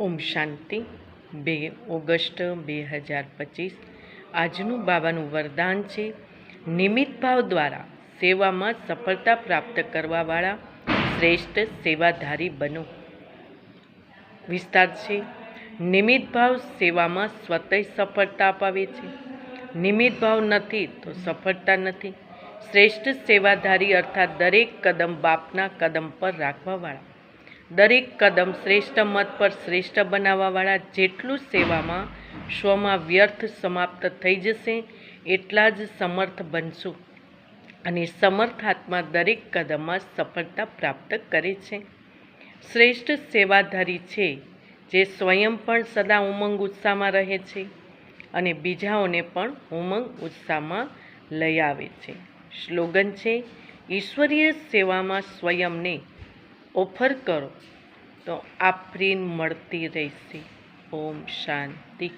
ઓમ શાંતિ. બે ઓગસ્ટ બે હજાર પચીસ. આજનું બાબાનું વરદાન છે. નિમિત્ત ભાવ દ્વારા સેવામાં સફળતા પ્રાપ્ત કરવાવાળા શ્રેષ્ઠ સેવાધારી બનો. વિસ્તાર છે. નિમિત્ત ભાવ સેવામાં સ્વતઃ સફળતા અપાવે છે. નિમિત્ત ભાવ નથી તો સફળતા નથી. શ્રેષ્ઠ સેવાધારી અર્થાત દરેક કદમ બાપના કદમ પર રાખવાવાળા. દરેક કદમ શ્રેષ્ઠ મત પર શ્રેષ્ઠ બનાવવાવાળા જેટલું સેવામાં સ્વમાં વ્યર્થ સમાપ્ત થઈ જશે, એટલા જ સમર્થ બનશું. અને સમર્થ આત્મા દરેક કદમમાં સફળતા પ્રાપ્ત કરે છે. શ્રેષ્ઠ સેવાધારી છે, જે સ્વયં પણ સદા ઉમંગ ઉત્સાહમાં રહે છે અને બીજાઓને પણ ઉમંગ ઉત્સાહમાં લઈ આવે છે. સ્લોગન છે, ઈશ્વરીય સેવામાં સ્વયંને ઓફર કરો. તો આ પ્રેમ મળતી રહેશે. ઓમ શાંતિ.